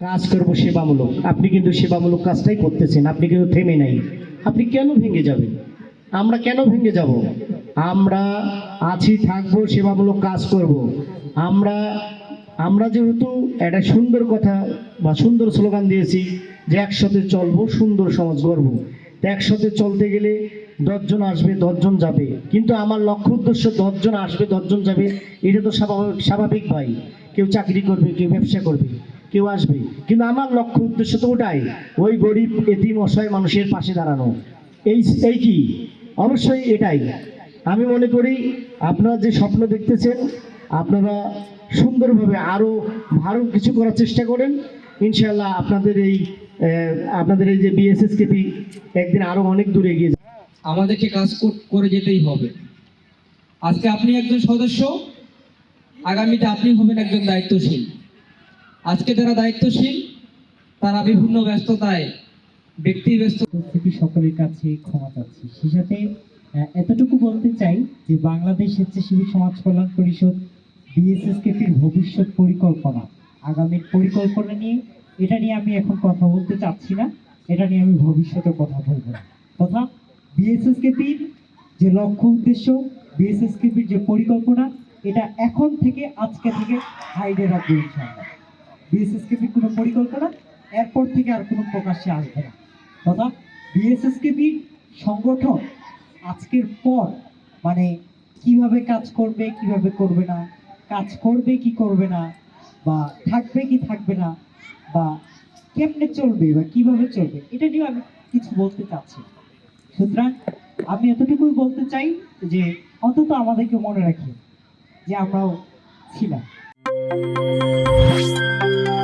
কাজ করব সেবামূলক। আপনি কিন্তু সেবামূলক কাজটাই করতেছেন, আপনি কিন্তু থেমে নাই। আপনি কেন ভেঙে যাবেন? আমরা কেন ভেঙে যাব? আমরা আছি, থাকব, সেবামূলক কাজ করব। আমরা আমরা যেহেতু একটা সুন্দর কথা বা সুন্দর স্লোগান দিয়েছি যে একসাথে চলবো, সুন্দর সমাজ গড়ব। একসাথে চলতে গেলে দশজন আসবে, দশজন যাবে। কিন্তু আমার লক্ষ্য উদ্দেশ্য দশজন আসবে, দশজন যাবে, এটা তো স্বাভাবিক স্বাভাবিক ভাই। কেউ চাকরি করবে, কেউ ব্যবসা করবে। কেউ আসবে। কিন্তু আমার লক্ষ্য উদ্দেশ্য তো ওটাই, ওই গরিব এতিম অসহায় মানুষের পাশে দাঁড়ানো। এই এই কি? অবশ্যই এটাই। আমি মনে করি আপনারা যে স্বপ্ন দেখতেছেন, আপনারা সুন্দরভাবে আরও ভালো কিছু করার চেষ্টা করেন। ইনশাল্লাহ আপনাদের এই আপনাদের এই যে বিএসএসকেপি একদিন আরও অনেক দূরে এগিয়ে যাবে। আমাদেরকে কাজ কর- করে যেতেই হবে। আজকে আপনি একজন সদস্য, আগামীতে আপনি হবেন একজন দায়িত্বশীল। আজকে যারা দায়িত্বশীল, তারা বিভিন্ন ব্যস্ততায়, ব্যক্তি ব্যস্ত উপস্থিতি সকলের কাছে ক্ষমা চাচ্ছি। সেই সাথে এতটুকু বলতে চাই যে বাংলাদেশ স্বেচ্ছাসেবী সমাজ কল্যাণ পরিষদ, বিএসএসকেপির ভবিষ্যৎ পরিকল্পনা। আগামীর পরিকল্পনা নিয়ে, এটা নিয়ে আমি এখন কথা বলতে চাচ্ছি না। এটা নিয়ে আমি ভবিষ্যতে কথা বলব না। তথা, বিএসএসকেপির যে লক্ষ্য উদ্দেশ্য, বিএসএসকেপির যে পরিকল্পনা, এটা এখন থেকে, আজকে থেকে হাইডে রাখব ইনশাআল্লাহ। বিএসএসকেপির কোনো পরিকল্পনা? এরপর থেকে আর কোনো প্রকাশ্যে আসবে না। তথা বিএসএসকেপির সংগঠন আজকের পর মানে কীভাবে কাজ করবে, কীভাবে করবে না, কাজ করবে কি করবে না, বা থাকবে কি থাকবে না, বা কেমনে চলবে বা কীভাবে চলবে, এটা নিয়ে আমি কিছু বলতে চাচ্ছি। সুতরাং আমি এতটুকুই বলতে চাই যে অন্তত আমাদেরকে মনে রাখি যে আমরাও ছিলাম। Música